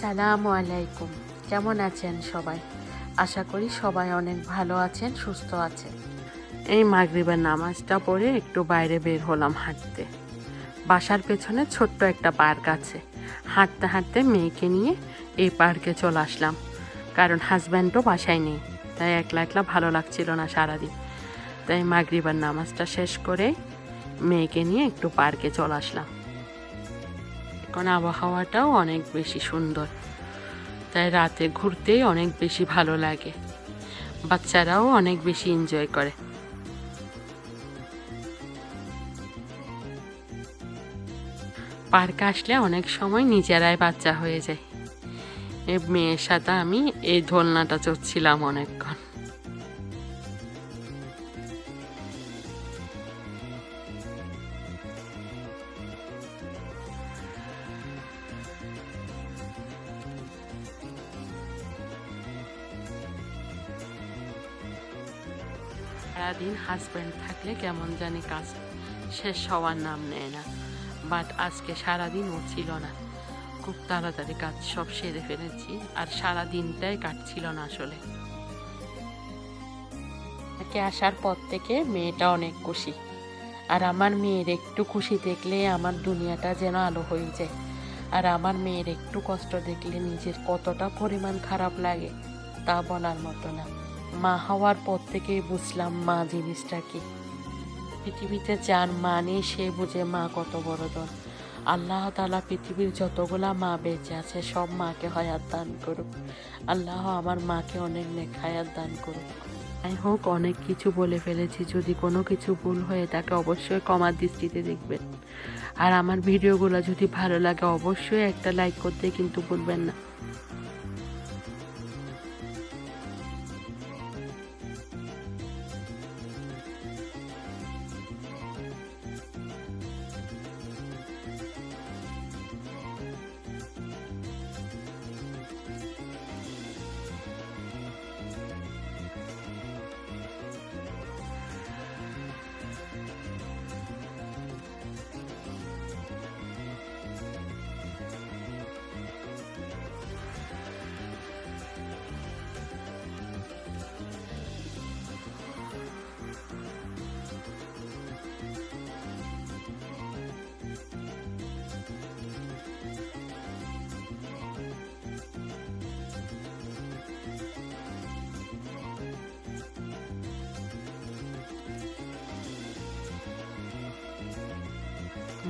আসসালামু আলাইকুম কেমন আছেন সবাই? আশা করি সবাই অনেক ভালো আছেন, সুস্থ আছেন। এই মাগরিবের নামাজটা পড়ে একটু বাইরে বের হলাম হাঁটতে। বাসার পেছনে ছোট্ট একটা পার্ক আছে। হাঁটতে হাঁটতে মেয়েকে নিয়ে এই পার্কে চলে আসলাম। কারণ হাজব্যান্ডও বাসায় নেই, তাই একলা একলা ভালো লাগছিল না সারাদিন। তাই মাগরিবার নামাজটা শেষ করে মেয়েকে নিয়ে একটু পার্কে চলে আসলাম। এখন আবহাওয়াটাও অনেক বেশি সুন্দর। তাই রাতে ঘুরতেই অনেক বেশি ভালো লাগে। বাচ্চারাও অনেক বেশি এনজয় করে। পার্কে আসলে অনেক সময় নিজেরাই বাচ্চা হয়ে যায়। মেয়ের সাথে আমি এই দোলনাটা চড়ছিলাম অনেকক্ষণ। সারাদিন হাজব্যান্ড থাকলে কেমন জানি কাজ শেষ হওয়ার নাম নেয় না। বাট আজকে সারাদিন ও ছিল না। খুব তাড়াতাড়ি কাজ সব সেরে ফেলেছি আর সারা দিনটাই কাটছিল না আসলে। তাকে আসার পর থেকে মেয়েটা অনেক খুশি। আর আমার মেয়ের একটু খুশি দেখলে আমার দুনিয়াটা যেন আলো হয়ে যায়। আর আমার মেয়ের একটু কষ্ট দেখলে নিজের কতটা পরিমাণ খারাপ লাগে তা বলার মতো না। মা হওয়ার পর থেকেই বুঝলাম মা জিনিসটা কি। পৃথিবীতে যার মা নেই সে বুঝে মা কত বড় দন আল্লাহ তালা পৃথিবীর যতগুলা মা বেঁচে আছে, সব মাকে হয়াত দান করুক। আল্লাহ আমার মাকে অনেক নেক হায়াত দান করুক। যাই হোক অনেক কিছু বলে ফেলেছি, যদি কোনো কিছু ভুল হয়ে থাকে অবশ্যই কমার দৃষ্টিতে দেখবেন। আর আমার ভিডিওগুলো যদি ভালো লাগে অবশ্যই একটা লাইক করতে কিন্তু ভুলবেন না।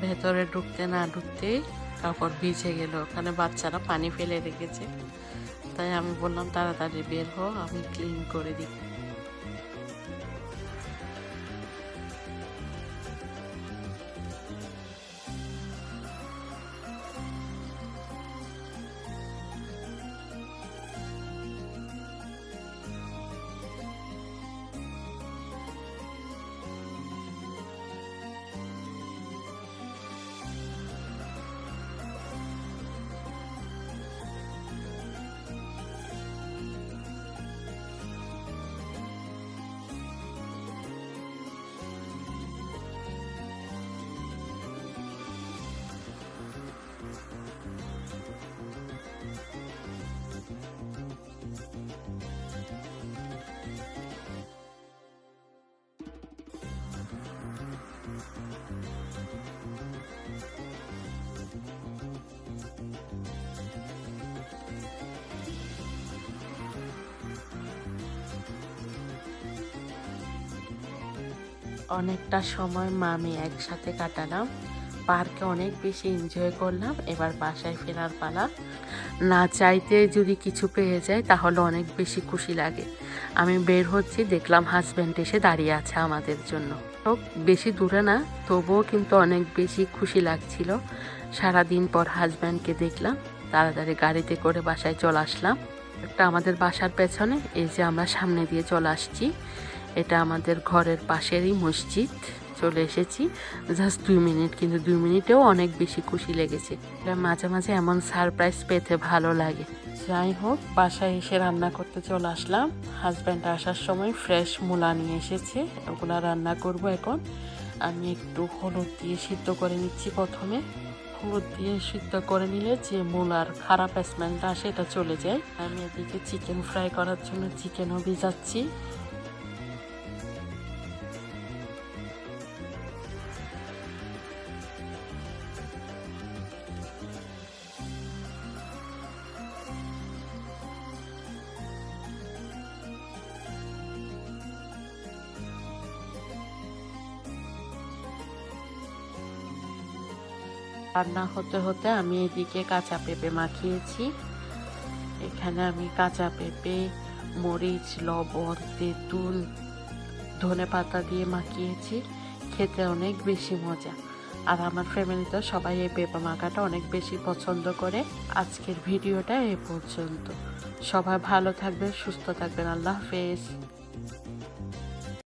ভেতরে ঢুকতে না ঢুকতেই কাপড় ভিজে গেল। ওখানে বাচ্চারা পানি ফেলে রেখেছে। তাই আমি বললাম, তাড়াতাড়ি বের হো, আমি ক্লিন করে দিই অনেকটা সময় মামি একসাথে কাটালাম। পার্কে অনেক বেশি এনজয় করলাম, এবার বাসায় ফেরার পালা। না চাইতে যদি কিছু পেয়ে যায়, তাহলে অনেক বেশি খুশি লাগে। আমি বের হচ্ছি, দেখলাম হাজব্যান্ড এসে দাঁড়িয়ে আছে আমাদের জন্য। তো বেশি দূরে না, তবুও কিন্তু অনেক বেশি খুশি লাগছিল। সারাদিন পর হাজব্যান্ডকে দেখলাম, তাড়াতাড়ি গাড়িতে করে বাসায় চলে আসলাম। একটা আমাদের বাসার পেছনে, এই যে আমরা সামনে দিয়ে চলে আসছি। এটা আমাদের ঘরের পাশেরই মসজিদ, চলে এসেছি। জাস্ট দুই মিনিট, কিন্তু দুই মিনিটেও অনেক বেশি খুশি লেগেছে। এটা মাঝে মাঝে এমন সারপ্রাইজ পেতে ভালো লাগে। যাই হোক, বাসায় এসে রান্না করতে চলে আসলাম। হাজব্যান্ড আসার সময় ফ্রেশ মূলা নিয়ে এসেছে। ওগুলা রান্না করব এখন। আমি একটু হলুদ দিয়ে সিদ্ধ করে নিচ্ছি প্রথমে। হলুদ দিয়ে সিদ্ধ করে নিলে যে মূলার খারাপ স্মেলটা সেটা চলে যায়। আমি এদিকে চিকেন ফ্রাই করার জন্য চিকেনও ভিজাচ্ছি। রান্না হতে হতে আমি এদিকে কাঁচা পেঁপে মাখিয়েছি। এখানে আমি কাঁচা পেঁপে, মরিচ, লবণ, তেঁতুল, ধনে পাতা দিয়ে মাখিয়েছি। খেতে অনেক বেশি মজা। আর আমার ফ্যামিলিতে সবাই এই পেঁপে মাখাটা অনেক বেশি পছন্দ করে। আজকের ভিডিওটা এ পর্যন্ত। সবাই ভালো থাকবেন, সুস্থ থাকবেন। আল্লাহ হাফেজ।